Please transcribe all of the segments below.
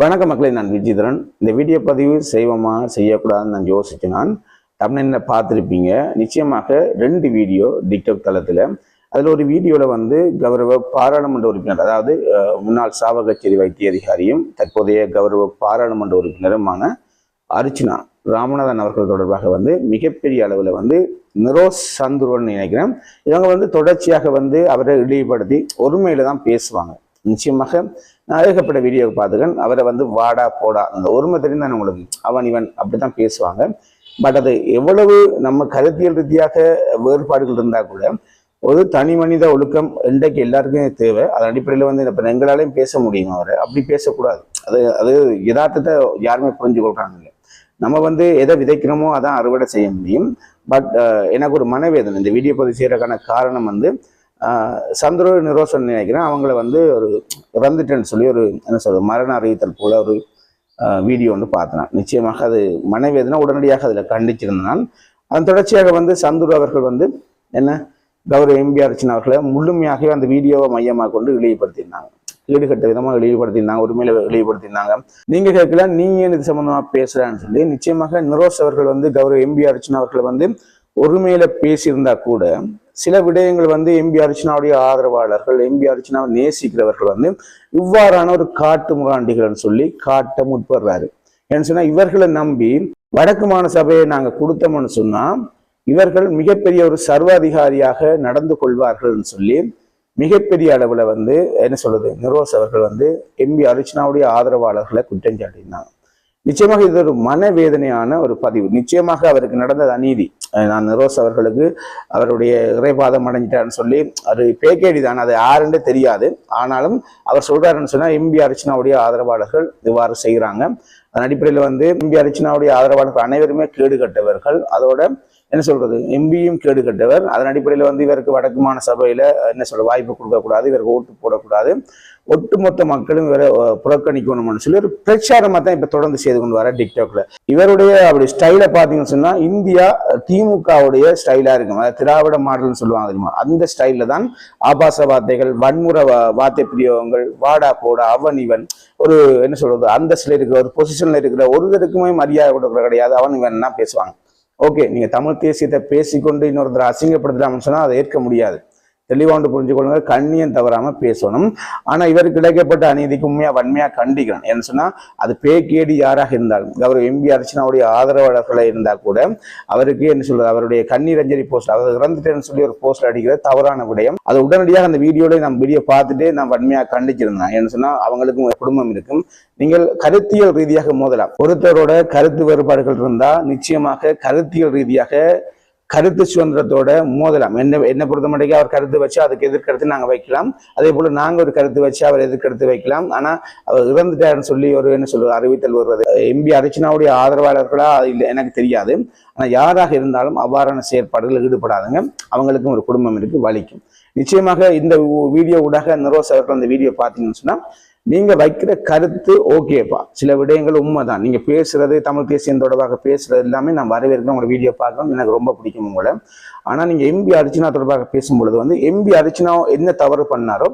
வணக்க மக்களை நான் விஜிதரன். இந்த வீடியோ பதிவு செய்வோமா செய்யக்கூடாதுன்னு நான் யோசிச்சேன் நான் தமிழ்நில பார்த்துருப்பீங்க. நிச்சயமாக ரெண்டு வீடியோ டிக்டாக் தளத்தில். அதில் ஒரு வீடியோவில் வந்து கௌரவ பாராளுமன்ற உறுப்பினர் அதாவது முன்னாள் சாவகச்சேரி வைத்திய அதிகாரியும் தற்போதைய கௌரவ பாராளுமன்ற உறுப்பினருமான அர்ச்சனா ராமநாதன் அவர்கள் தொடர்பாக வந்து மிகப்பெரிய அளவில் வந்து நிரோஸ் சந்துருவன் நினைக்கிறேன். இவங்க வந்து தொடர்ச்சியாக வந்து அவரை இழிவுபடுத்தி ஒருமையில தான் பேசுவாங்க. நிச்சயமாக நான் ஏகப்பட்ட வீடியோ பார்த்துக்கேன் அவரை வந்து வாடா போடா அந்த ஒருமை தெரிந்தானே உங்களுக்கு? அவன் இவன் அப்படித்தான் பேசுவாங்க. பட் அது எவ்வளவு நம்ம கருத்தியல் ரீதியாக வேறுபாடுகள் இருந்தால் கூட ஒரு தனி மனித ஒழுக்கம் இன்றைக்கு எல்லாருக்குமே தேவை. அதன் அடிப்படையில் வந்து இப்போ எங்களாலையும் பேச முடியும் அவரை. அப்படி பேசக்கூடாது. அது அது யதார்த்தத்தை யாருமே புரிஞ்சு கொள்றாங்க நம்ம வந்து எதை விதைக்கிறோமோ அதான் அறுவடை செய்ய முடியும். பட் எனக்கு ஒரு மனவேதனை. இந்த வீடியோ பதிவு செய்யறதுக்கான காரணம் வந்து சந்திர நிரோசன் நினைக்கிறேன். அவங்கள வந்து ஒரு இறந்துட்டேன்னு சொல்லி ஒரு என்ன சொல்றது மரண அறிவித்தல் போல ஒரு வீடியோ ஒன்று பார்த்தேன். நிச்சயமாக அது மனவேதனை உடனடியாக அதில் கண்டிச்சிருந்தனால் அதன் தொடர்ச்சியாக வந்து சந்துரு அவர்கள் வந்து என்ன கௌரவ எம்பி அர்ச்சனா அவர்களை முழுமையாகவே அந்த வீடியோவை மையமாக கொண்டு இழிவுபடுத்தியிருந்தாங்க. ஈடுகட்ட விதமாக இழிவுபடுத்தியிருந்தாங்க உரிமையில இழிவுபடுத்தியிருந்தாங்க. நீங்க கேட்கல நீ ஏன் இது சம்பந்தமா பேசுறான்னு சொல்லி நிச்சயமாக நிரோஸ் அவர்கள் வந்து கௌரவ எம்பி அர்ச்சனா அவர்கள் வந்து ஒருமையில பேசியிருந்தா கூட சில விடயங்கள் வந்து எம்பி அர்ச்சனாவுடைய ஆதரவாளர்கள் எம்பி அர்ச்சனாவை நேசிக்கிறவர்கள் வந்து இவ்வாறான ஒரு காட்டு முகாண்டிகள்னு சொல்லி காட்ட முற்படுறாரு. ஏன்னு சொன்னா இவர்களை நம்பி வடக்கு மாநில சபையை நாங்க கொடுத்தோம்னு சொன்னா இவர்கள் மிகப்பெரிய ஒரு சர்வாதிகாரியாக நடந்து கொள்வார்கள்னு சொல்லி மிகப்பெரிய அளவுல வந்து என்ன சொல்றது நிரோஸ் அவர்கள் வந்து எம்பி அர்ச்சனாவுடைய ஆதரவாளர்களை குற்றம் சாட்டினாங்க நிச்சயமாக இது ஒரு மனவேதனையான ஒரு பதிவு. நிச்சயமாக அவருக்கு நடந்தது அநீதி. நான் நிரோஸ் அவர்களுக்கு அவருடைய இறைபாதம் அடைஞ்சிட்டாருன்னு சொல்லி அது பேக்கேடி தான் அது யாருன்னு தெரியாது. ஆனாலும் அவர் சொல்றாருன்னு சொன்னால் எம்பி அர்ச்சனாவுடைய ஆதரவாளர்கள் இவ்வாறு செய்கிறாங்க அதன் அடிப்படையில் வந்து எம்பி அர்ச்சனாவுடைய ஆதரவாளர்கள் அனைவருமே கேடு கட்டவர்கள். அதோட என்ன சொல்றது எம்பியும் கேடு கட்டவர். அதன் அடிப்படையில் வந்து இவருக்கு வடக்குமான சபையில என்ன சொல்ற வாய்ப்பு கொடுக்கக்கூடாது இவருக்கு ஓட்டு போடக்கூடாது. ஒட்டுமொத்த மக்களும் இவரை புறக்கணிக்கணும்னு சொல்லி ஒரு பிரச்சாரமாக தான் இப்போ தொடர்ந்து செய்து கொண்டு வர டிக்டாக்ல. இவருடைய அப்படி ஸ்டைலை பார்த்தீங்கன்னு சொன்னா இந்தியா திமுகவுடைய ஸ்டைலா இருக்கும். அதாவது திராவிட மாடல்னு சொல்லுவாங்க தெரியுமா? அந்த ஸ்டைல்ல தான் ஆபாச வார்த்தைகள் வன்முறை வா- வார்த்தை பிரியவங்கள் வாடா போடா அவன் இவன் ஒரு என்ன சொல்றது அந்தஸ்துல இருக்கிற ஒரு பொசிஷன்ல இருக்கிற ஒருவருக்குமே மரியாதை கொடுக்குற கிடையாது அவன் இவன் தான் பேசுவாங்க. ஓகே நீங்கள் தமிழ் தேசியத்தை பேசிக்கொண்டு இன்னொருத்தர் அசிங்கப்படுத்தலாம்னு சொன்னால் அதை ஏற்க முடியாது. தெளிவாண்டு புரிஞ்சு புரிஞ்சுக்கொள்ளுங்க கண்ணியம் தவறாம பேசணும். ஆனா இவருக்கு கிடைக்கப்பட்ட அநீதிக்கு உண்மையா வன்மையா கண்டிக்கணும். என்ன சொன்னா அது பேக்கேடி யாராக இருந்தாலும் கௌரவ எம்பி அர்ச்சனாவுடைய ஆதரவாளர்களாக இருந்தா கூட அவருக்கு என்ன சொல்றது அவருடைய கண்ணீர் அஞ்சலி போஸ்ட் அவர் இறந்துட்டேன்னு சொல்லி ஒரு போஸ்ட் அடிக்கிறது தவறான விடயம். அது உடனடியாக அந்த வீடியோல நான் வீடியோ பார்த்துட்டு நான் வன்மையா கண்டிச்சிருந்தேன் என்ன சொன்னா அவங்களுக்கும் குடும்பம் இருக்கும். நீங்கள் கருத்தியல் ரீதியாக மோதலாம். ஒருத்தரோட கருத்து வேறுபாடுகள் இருந்தா நிச்சயமாக கருத்தியல் ரீதியாக கருத்து சுதந்திரத்தோட மோதலாம். என்ன என்ன பொறுத்த மட்டும் அவர் கருத்து வச்சு அதுக்கு எதிர்கருத்து நாங்க வைக்கலாம். அதே போல நாங்கள் ஒரு கருத்து வச்சு அவர் எதிர்கருத்து வைக்கலாம். ஆனா அவர் இறந்துட்டாருன்னு சொல்லி ஒரு என்ன சொல்லுவார் அறிவித்தல் வருவது. எம்பி அர்ச்சனாவுடைய ஆதரவாளர்களா? அது இல்லை எனக்கு தெரியாது. ஆனால் யாராக இருந்தாலும் அவ்வாறான செயற்பாடுகள் ஈடுபடாதுங்க. அவங்களுக்கும் ஒரு குடும்பம் இருக்கு வலிக்கும். நிச்சயமாக இந்த வீடியோ ஊடாக நிரோஸ் அவர்கள் அந்த வீடியோ பார்த்தீங்கன்னு சொன்னா நீங்க வைக்கிற கருத்து ஓகேப்பா சில விடயங்கள் உண்மைதான். நீங்க பேசுறது தமிழ் தேசியம் தொடர்பாக பேசுறது எல்லாமே நான் வரவேற்கிறேன். உங்களை வீடியோ பார்க்கணும் எனக்கு ரொம்ப பிடிக்கும் உங்களை. ஆனா நீங்க எம்பி அர்ச்சனா தொடர்பாக பேசும் பொழுது வந்து எம்பி அர்ச்சனா என்ன தவறு பண்ணாரோ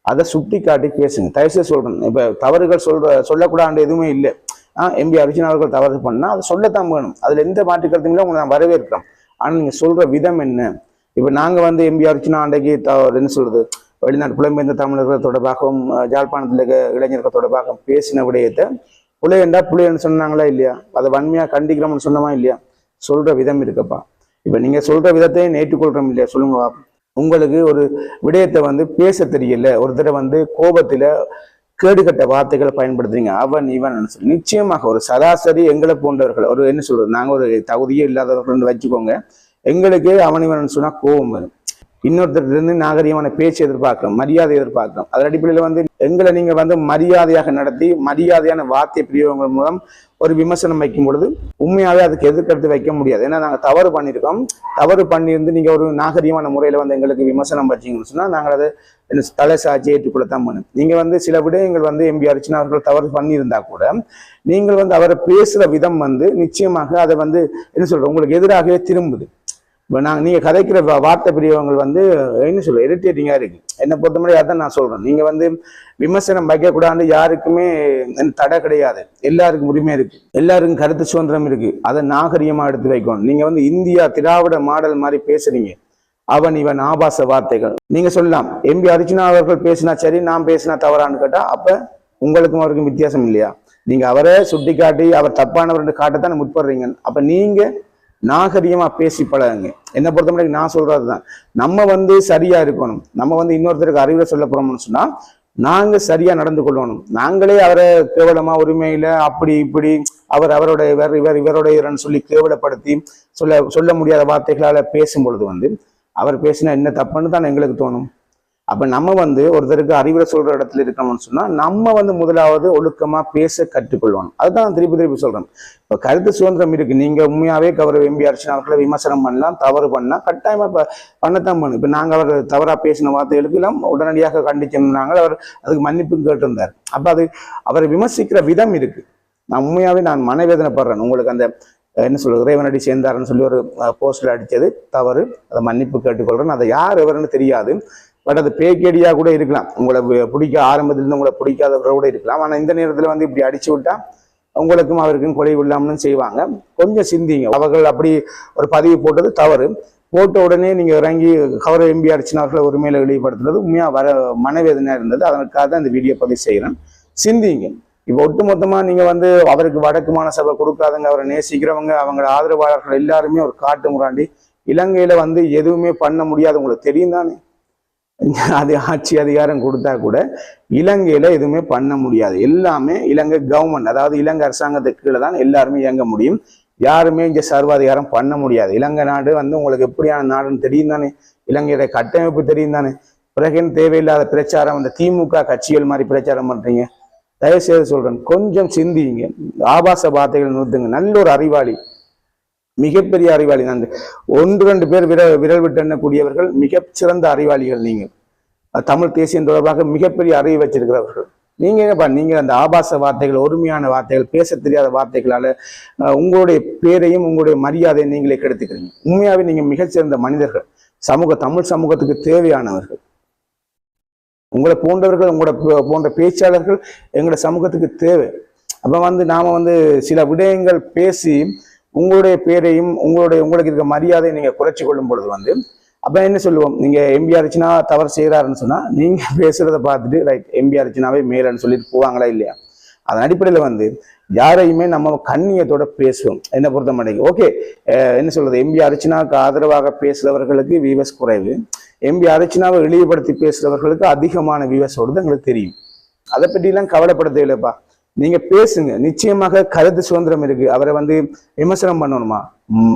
அதை சுட்டி காட்டி பேசுங்க. தயவுசெய்து சொல்றேன். இப்ப தவறுகள் சொல்ற சொல்லக்கூடாது எதுவுமே இல்லை. ஆஹ் எம்பி அர்ச்சனா அவர்கள் தவறு பண்ணா அதை சொல்லத்தான் வேணும். அதுல எந்த மாற்று கருத்துமே உங்களை நான் வரவேற்கிறோம் ஆனா நீங்க சொல்ற விதம் என்ன? இப்ப நாங்க வந்து எம்பி அர்ச்சனா அன்றைக்கு என்ன சொல்றது வெளிநாட்டு புலம்பெயர்ந்த தமிழர்கள் தொடர்பாகவும் ஜாழ்ப்பாணத்தில் இருக்க இளைஞர்கள் தொடர்பாகவும் பேசின விடயத்தை புலையண்டா புலையன்னு சொன்னாங்களா இல்லையா? அதை வன்மையாக கண்டிக்கிறோம்னு சொன்னமா இல்லையா? சொல்ற விதம் இருக்குப்பா. இப்போ நீங்க சொல்ற விதத்தையும் ஏற்றுக்கொள்றோம் இல்லையா? சொல்லுங்க உங்களுக்கு ஒரு விடயத்தை வந்து பேச தெரியல. ஒருத்தரை வந்து கோபத்தில் கேடுகட்ட வார்த்தைகளை பயன்படுத்துறீங்க. அவன் இவன் சொல்லி. நிச்சயமாக ஒரு சராசரி எங்களை போன்றவர்கள் ஒரு என்ன சொல்றது? நாங்கள் ஒரு தகுதியே இல்லாதவர்கள் வச்சுக்கோங்க. எங்களுக்கு அவன் இவன் சொன்னால் கோபம் வரும். இன்னொருத்தர் நாகரீகமான நாகரிகமான பேச்சு எதிர்பார்க்கிறோம் மரியாதை எதிர்பார்க்கிறோம். அதன் அடிப்படையில் வந்து எங்களை நீங்கள் வந்து மரியாதையாக நடத்தி மரியாதையான வார்த்தை பிரயோகங்கள் மூலம் ஒரு விமர்சனம் வைக்கும் பொழுது உண்மையாகவே அதுக்கு எதிர்கருத்து வைக்க முடியாது. ஏன்னா நாங்கள் தவறு பண்ணியிருக்கோம். தவறு பண்ணியிருந்து நீங்கள் ஒரு நாகரிகமான முறையில் வந்து எங்களுக்கு விமர்சனம் வச்சீங்கன்னு சொன்னால் நாங்கள் அதை தலை சாட்சி ஏற்றுக்கொள்ளத்தான் பண்ணும் நீங்கள் வந்து சில விடயங்கள் வந்து எம்பி அர்ச்சனா அவர்கள் தவறு பண்ணியிருந்தா கூட நீங்கள் வந்து அவரை பேசுகிற விதம் வந்து நிச்சயமாக அதை வந்து என்ன சொல்கிறோம் உங்களுக்கு எதிராகவே திரும்புது. இப்போ நாங்கள் நீங்கள் கதைக்கிற வார்த்தை பிரியவங்கள் வந்து என்ன சொல்ல இரிட்டேட்டிங்காக இருக்கு. என்னை பொறுத்த மாதிரி அதான் நான் சொல்கிறேன் நீங்கள் வந்து விமர்சனம் வைக்கக்கூடாது யாருக்குமே தடை கிடையாது. எல்லாருக்கும் உரிமை இருக்குது எல்லாருக்கும் கருத்து சுதந்திரம் இருக்குது அதை நாகரிகமாக எடுத்து வைக்கணும். நீங்கள் வந்து இந்தியா திராவிட மாடல் மாதிரி பேசுறீங்க. அவன் இவன் ஆபாச வார்த்தைகள். நீங்கள் சொல்லலாம் எம்பி அர்ஜுனா அவர்கள் பேசினா சரி நான் பேசினா தவறான்னு கேட்டால் அப்போ உங்களுக்கும் அவருக்கும் வித்தியாசம் இல்லையா? நீங்கள் அவரை சுட்டி காட்டி அவர் தப்பானவர் காட்டத்தானே முற்படுறீங்க. அப்போ நீங்கள் நாகரிகமாக பேசி பழகுங்க. என்னை பொறுத்த மட்டும் நான் சொல்றதுதான். நம்ம வந்து சரியாக இருக்கணும். நம்ம வந்து இன்னொருத்தருக்கு அறிவுரை சொல்ல போகிறோம்னு சொன்னால் நாங்கள் சரியாக நடந்து கொள்ளணும். நாங்களே அவரை கேவலமாக உரிமையில் அப்படி இப்படி அவர் அவருடைய இவர் இவர் இவருடைய சொல்லி கேவலப்படுத்தி சொல்ல சொல்ல முடியாத வார்த்தைகளால் பேசும் பொழுது வந்து அவர் பேசினா என்ன தப்புன்னு தான் எங்களுக்கு தோணும். அப்ப நம்ம வந்து ஒருத்தருக்கு அறிவுரை சொல்ற இடத்துல இருக்கணும்னு சொன்னா நம்ம வந்து முதலாவது ஒழுக்கமா பேச கற்றுக்கொள்ளணும் அதுதான் நான் திருப்பி திருப்பி சொல்றேன் இப்ப கருத்து சுதந்திரம் இருக்கு. நீங்க உண்மையாவே கவர் எம்பி அர்ச்சனா அவர்களை விமர்சனம் பண்ணலாம் தவறு பண்ணா கட்டாயமா இப்போ பண்ணத்தான் பண்ணும். இப்ப நாங்க அவர் தவறா பேசின வார்த்தைகளுக்கு எல்லாம் உடனடியாக கண்டிச்சிருந்தாங்க அவர் அதுக்கு மன்னிப்பு கேட்டிருந்தார். அப்ப அது அவரை விமர்சிக்கிற விதம் இருக்கு. நான் உண்மையாவே நான் மனவேதனைப்படுறேன். உங்களுக்கு அந்த என்ன சொல்றது இறைவனடி சேர்ந்தாருன்னு சொல்லி ஒரு போஸ்டர் அடிச்சது தவறு. அதை மன்னிப்பு கேட்டுக்கொள்றேன். அதை யார் எவருன்னு தெரியாது. பட் அது பேக்கேடியாக கூட இருக்கலாம். உங்களை பிடிக்க ஆரம்பத்திலிருந்து உங்களை பிடிக்காதவரை கூட இருக்கலாம். ஆனால் இந்த நேரத்தில் வந்து இப்படி அடிச்சு விட்டா உங்களுக்கும் அவருக்கும் கொலை இல்லாமலும் செய்வாங்க. கொஞ்சம் சிந்திங்க. அவர்கள் அப்படி ஒரு பதிவு போட்டது தவறு. போட்ட உடனே நீங்கள் இறங்கி கௌரவ எம்பி அர்ச்சனார்களை உரிமையில வெளிப்படுத்துறது உண்மையாக வர மனவேதனையாக இருந்தது. அதற்காக தான் இந்த வீடியோ பதிவு செய்கிறேன் சிந்திங்க. இப்போ ஒட்டுமொத்தமாக நீங்கள் வந்து அவருக்கு வடக்குமான சபை கொடுக்காதங்க அவரை நேசிக்கிறவங்க அவங்களோட ஆதரவாளர்கள் எல்லாருமே ஒரு காட்டு முறாண்டி இலங்கையில் வந்து எதுவுமே பண்ண முடியாது. உங்களுக்கு தெரியும் தானே? அது ஆட்சி அதிகாரம் கொடுத்தா கூட இலங்கையில எதுவுமே பண்ண முடியாது. எல்லாமே இலங்கை கவர்மெண்ட் அதாவது இலங்கை அரசாங்கத்துக்கு கீழே தான் எல்லாருமே இயங்க முடியும். யாருமே இங்க சர்வாதிகாரம் பண்ண முடியாது. இலங்கை நாடு வந்து உங்களுக்கு எப்படியான நாடுன்னு தெரியும் தானே? இலங்கையோட கட்டமைப்பு தெரியும் தானே? பிறகின் தேவையில்லாத பிரச்சாரம் அந்த திமுக கட்சிகள் மாதிரி பிரச்சாரம் பண்றீங்க? தயவு செய்து சொல்றேன். கொஞ்சம் சிந்திங்க. ஆபாச வார்த்தைகள் நிறுத்துங்க. நல்ல ஒரு அறிவாளி. மிகப்பெரிய அறிவாளி நான். ஒன்று ரெண்டு பேர் விர விரல் விட்டு எண்ணக்கூடியவர்கள் சிறந்த அறிவாளிகள் நீங்க தமிழ் தேசியம் தொடர்பாக மிகப்பெரிய அறிவு வச்சிருக்கிறவர்கள். நீங்க என்னப்பா நீங்க அந்த ஆபாச வார்த்தைகள் ஒருமையான வார்த்தைகள் பேச தெரியாத வார்த்தைகளால உங்களுடைய பேரையும் உங்களுடைய மரியாதையை நீங்களே கெடுத்துக்கிறீங்க. உண்மையாவே நீங்க மிகச்சிறந்த மனிதர்கள். சமூக தமிழ் சமூகத்துக்கு தேவையானவர்கள். உங்களை போன்றவர்கள் உங்களோட போன்ற பேச்சாளர்கள் எங்களோட சமூகத்துக்கு தேவை. அப்ப வந்து நாம வந்து சில விடயங்கள் பேசி உங்களுடைய பேரையும் உங்களுடைய உங்களுக்கு இருக்க மரியாதையை நீங்கள் குறைச்சி கொள்ளும் பொழுது வந்து அப்போ என்ன சொல்லுவோம்? நீங்க எம்பி அர்ச்சனா தவறு செய்கிறாருன்னு சொன்னா நீங்க பேசுகிறத பார்த்துட்டு ரைட் எம்பி அர்ச்சனாவே மேலன்னு சொல்லிட்டு போவாங்களா இல்லையா? அதன் அடிப்படையில வந்து யாரையுமே நம்ம கண்ணியத்தோட பேசுவோம். என்னை பொறுத்த மாட்டேங்குது ஓகே என்ன சொல்றது? எம்பி அர்ச்சனாவுக்கு ஆதரவாக பேசுகிறவர்களுக்கு விவஸ் குறைவு. எம்பி அர்ச்சனாவை இழிவுபடுத்தி பேசுகிறவர்களுக்கு அதிகமான விவஸ் வருது எங்களுக்கு தெரியும். அதை பற்றிலாம் கவலைப்பட தேவையில்லைப்பா நீங்க பேசுங்க. நிச்சயமாக கருத்து சுதந்திரம் இருக்கு. அவரை வந்து விமர்சனம் பண்ணணுமா?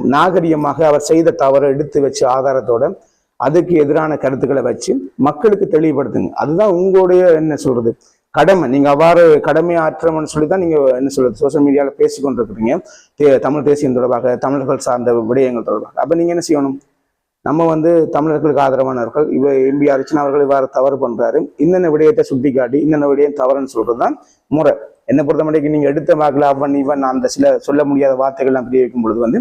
நாகரிகமாக அவர் செய்த தவறை எடுத்து வச்சு ஆதாரத்தோட அதுக்கு எதிரான கருத்துக்களை வச்சு மக்களுக்கு தெளிவுபடுத்துங்க. அதுதான் உங்களுடைய என்ன சொல்றது? கடமை. நீங்க அவ்வாறு கடமை ஆற்றம்னு சொல்லி தான் நீங்க என்ன சொல்றது? சோசியல் மீடியால பேசி கொண்டிருக்கிறீங்க தே- தமிழ் தேசியம் தொடர்பாக தமிழர்கள் சார்ந்த விடயங்கள் தொடர்பாக. அப்ப நீங்க என்ன செய்யணும்? நம்ம வந்து தமிழர்களுக்கு ஆதரவானவர்கள் இவ எம்பி அர்ச்சனா அவர்கள் இவ்வாறு தவறு பண்றாரு. இன்னென்ன விடயத்தை சுட்டி காட்டி இன்னென்ன விடயம் தவறுன்னு சொல்றதுதான் முறை. என்னை பொறுத்த மட்டும் எடுத்த வாக்கில் அவன் இவன் அந்த சில சொல்ல முடியாத வார்த்தைகள்லாம் பிரிய வைக்கும் பொழுது வந்து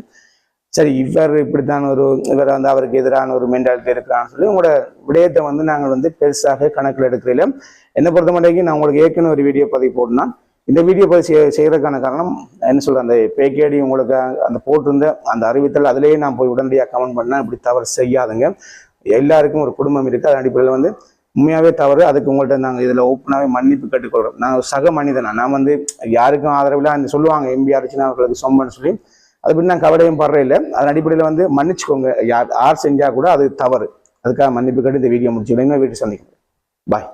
சரி இவர் இப்படித்தான் ஒரு இவர் வந்து அவருக்கு எதிரான ஒரு மென்டாலிட்டி இருக்கிறான்னு சொல்லி உங்களோட விடயத்தை வந்து நாங்கள் வந்து பெருசாக கணக்கில் எடுக்கிறதில்ல என்னை பொறுத்த மட்டும் நான் உங்களுக்கு ஏற்கனவே ஒரு வீடியோ பதிவு போட்டுனா இந்த வீடியோ பதிவு செய்ய செய்கிறதுக்கான காரணம் என்ன சொல்ற அந்த பேக்கேடி உங்களுக்கு அந்த போட்டிருந்த அந்த அறிவித்தல் அதிலேயே நான் போய் உடனடியாக கமெண்ட் பண்ணேன். இப்படி தவறு செய்யாதுங்க. எல்லாருக்கும் ஒரு குடும்பம் இருக்குது அதன் அடிப்படையில் வந்து உண்மையாகவே தவறு. அதுக்கு உங்கள்கிட்ட நாங்கள் இதில் ஓப்பனாகவே மன்னிப்பு கேட்டுக்கொள்கிறோம் நான் சக மனிதனா. நான் வந்து யாருக்கும் ஆதரவில்லை அந்த சொல்லுவாங்க எம்பி அர்ச்சனா அவர்களுக்கு சொம்பன்னு சொல்லி. அது பற்றி நான் கவலையும் படுற இல்லை. அதன் அடிப்படையில் வந்து மன்னிச்சுக்கோங்க. யார் யார் செஞ்சால் கூட அது தவறு. அதுக்காக மன்னிப்பு கேட்டு இந்த வீடியோ முடிச்சுக்கிறேன். இன்னும் வீட்டு சந்திக்கிறேன். பாய்